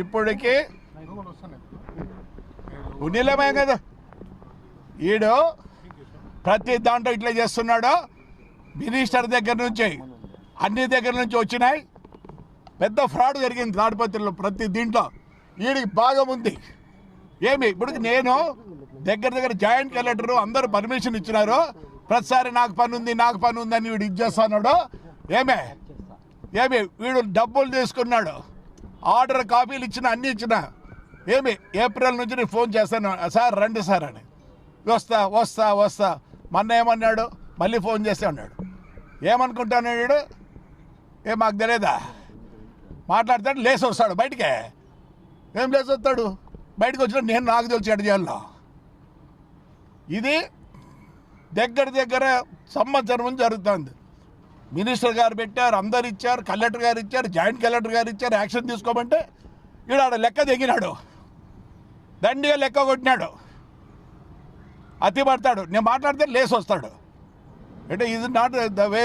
ఇప్పటికి ఉన్నిలేమే కదా. ఈడు ప్రతి దాంట్లో ఇట్లా చేస్తున్నాడు. మినిస్టర్ దగ్గర నుంచి అన్ని దగ్గర నుంచి వచ్చినాయి. పెద్ద ఫ్రాడ్ జరిగింది తాడిపత్రిలో ప్రతి దీంట్లో. వీడికి భాగం ఉంది. ఏమి? ఇప్పుడు నేను దగ్గర దగ్గర జాయింట్ కలెక్టర్ అందరూ పర్మిషన్ ఇచ్చినారు. ప్రతిసారి నాకు పని ఉంది నాకు పని ఉంది అని వీడు ఇది చేస్తున్నాడు. ఏమే? ఏమి? వీడు డబ్బులు తీసుకున్నాడు. ఆర్డర్ కాపీలు ఇచ్చిన అన్ని ఇచ్చిన. ఏమి? ఏప్రిల్ నుంచి నేను ఫోన్ చేస్తాను. సార్ రండి సార్ అని. వస్తా వస్తా వస్తా. మొన్న ఏమన్నాడు? మళ్ళీ ఫోన్ చేస్తే అన్నాడు. ఏమనుకుంటాడు వీడు? ఏ మాకు తెలియదా మాట్లాడతాడు లేచి వస్తాడు బయటికే. ఏం లేచి వస్తాడు? బయటకు వచ్చిన నేను నాకు తెలిసి ఎడ చేయాలో ఇది దగ్గర దగ్గర సంవత్సరం జరుగుతుంది. మినిస్టర్ గారు పెట్టారు అందరు ఇచ్చారు కలెక్టర్ గారు ఇచ్చారు జాయింట్ కలెక్టర్ గారు ఇచ్చారు యాక్షన్ తీసుకోమంటే ఈడాడు లెక్క దిగినాడు. దండిగా లెక్క కొట్టినాడు. అతి పడతాడు నేను మాట్లాడితే లేసి వస్తాడు. అంటే ఇది నాట్ ద వే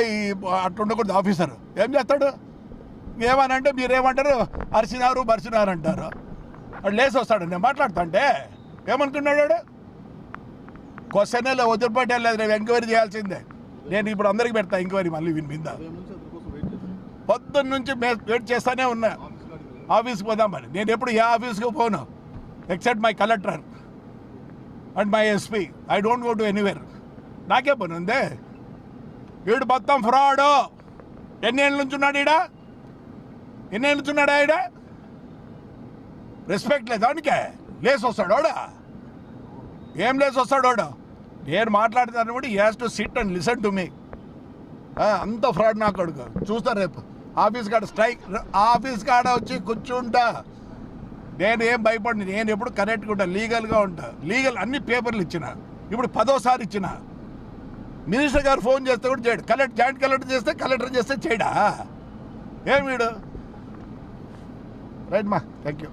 అట్లా ఉండకూడదు ఆఫీసర్. ఏం చేస్తాడు? ఏమనంటే మీరేమంటారు? అరిసినారు బరిసినారు అంటారు. వాడు లేసి వస్తాడు. నేను మాట్లాడుతా అంటే ఏమనుకున్నాడు వాడు? క్వశ్చన్ వదిలిపెట్టే లేదు నేను ఎంక్వైరీ చేయాల్సిందే. నేను ఇప్పుడు అందరికి పెడతా ఎంక్వైరీ మళ్ళీ విని మీద. పొద్దున్న నుంచి వెయిట్ చేస్తానే ఉన్నా. ఆఫీస్కి పోదామని నేను ఎప్పుడు ఏ ఆఫీస్కి పోను except my collector and my SP I don't go to anywhere నాకే పని ఉందే. వీడు మొత్తం ఫ్రాడ్ ఎన్ని ఏళ్ళ నుంచి ఉన్నాడు ఈడ? ఎన్ని ఏళ్ళ నుంచి ఉన్నాడా ఈడ? రెస్పెక్ట్ లేదు దానికే. లేసి వస్తాడు ఏం లేసి వస్తాడు వాడు? నేను మాట్లాడతాను కూడా has to sit and listen to me అంత ఫ్రాడ్ నాకు అడుగు చూస్తా రేపు. ఆఫీస్ కాడ స్ట్రైక్. ఆఫీస్ కాడ వచ్చి కూర్చుంటా. నేను ఏం భయపడి నేను ఎప్పుడు కరెక్ట్గా ఉంటా లీగల్గా ఉంటా. లీగల్ అన్ని పేపర్లు ఇచ్చిన. ఇప్పుడు పదోసారి ఇచ్చిన. మినిస్టర్ గారు ఫోన్ చేస్తే కూడా చేయడు. కలెక్టర్ జాయింట్ కలెక్టర్ చేస్తే కలెక్టర్ చేస్తే చేయడా? ఏం వీడు? రైట్ మా థ్యాంక్ యూ